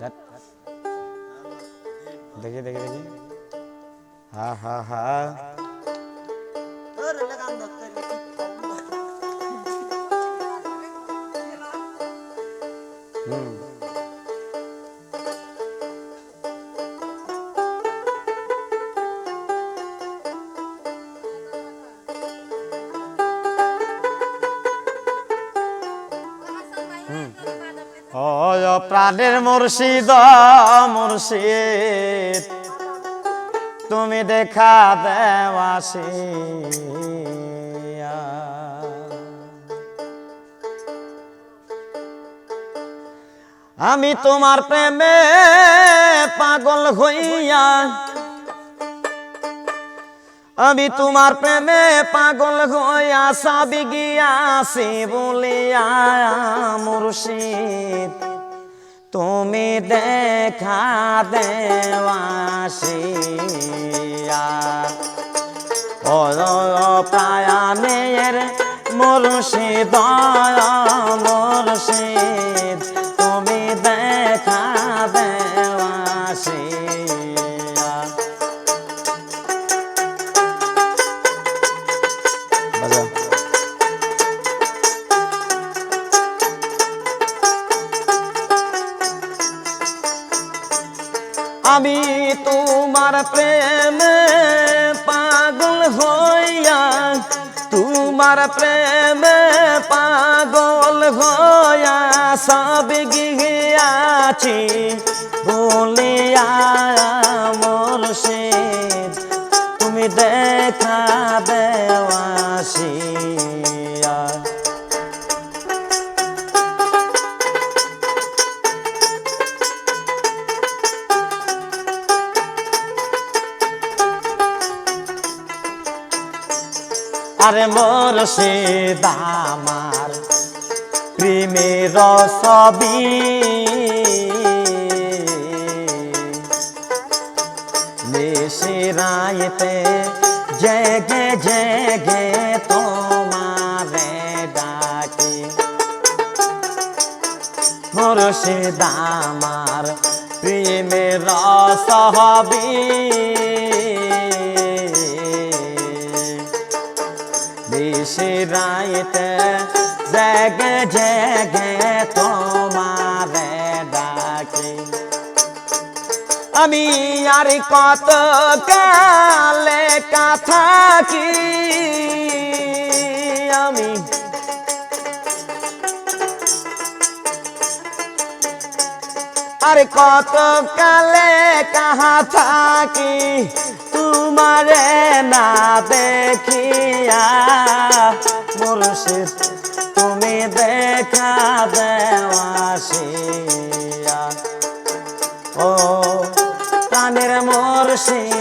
ধ্যাৎ। দেখি দেখি দেখি হা হা হা প্রাণের মুর্শিদ মুর্শিদ তুমি দেখা দেওয়াসি আমি তোমার প্রেমে পাগল হইয়া আমি তোমার প্রেমে পাগল হইয়া সাবি গিয়াছি বলিয়া মুর্শিদ। তুমি দেখা দেওয়াসিয়া ও প্রায়ানের মুর্শিদ। তোমার প্রেমে পাগল হইয়া তোমার প্রেমে পাগল হইয়া সব গিয়াছি। বলিয়া মুর্শিদ তুমি দেখা আরে মোর সে দামার প্রেমের সবি বেশি রাইতে জেগে জেগে তোমারে ডাকি। মোর সে দামার প্রেমের সহবি বেশি রাইতে জেগে জেগে তোমারে ডাকি। আমি আর কত কালে কথা কি? আমি আর কত কালে কাহা থাকি? তোমারে না দেখিয়া মুর্শিদ তুমি দেখা দেওয়াসিয়া ও প্রাণের মুর্শিদ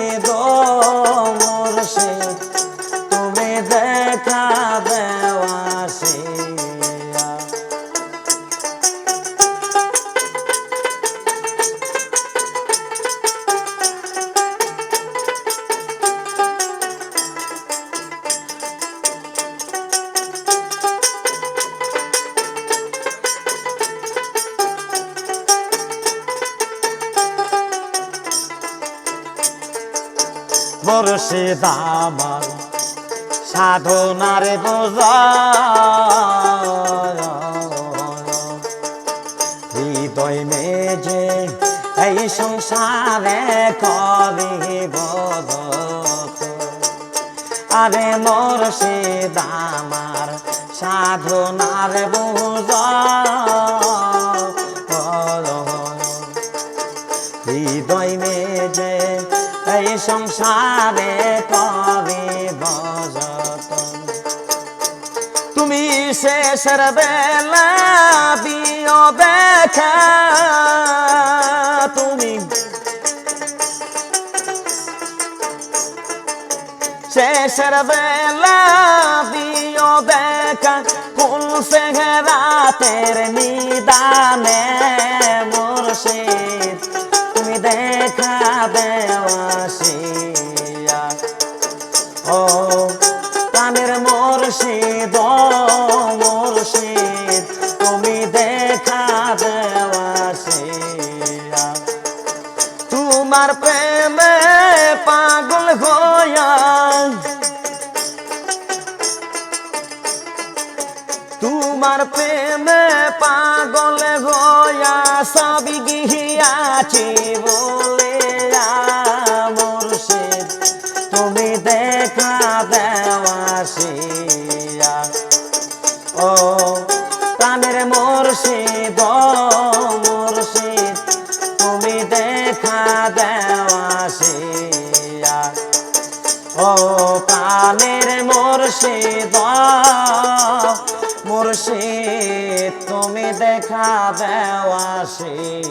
মুর্শিদ আমার সাধনার বোঝা হৃদয় মেজে এই সংসারে করিব আরে মুর্শিদ আমার সাধনার বোঝা শেষের বেলা দেখা তুমি শেষের বেলা দেখা কোন সেহরাতের নিদানে মুর্শিদ। তুমি দেখা দেওয়াসিয়া ও প্রাণের মুর্শিদ ও মুর্শিদ তুমি দেখা দেওয়াসিয়া তোমার প্রেমে পাগল হইয়া তোমার প্রেমে পাগল হইয়া সবই গিয়াছি বলে মুর্শিদ মুর্শিদ তুমি দেখা দেওয়াসিয়া ও প্রাণের মুর্শিদ মুর্শিদ তুমি দেখা দেওয়াসিয়া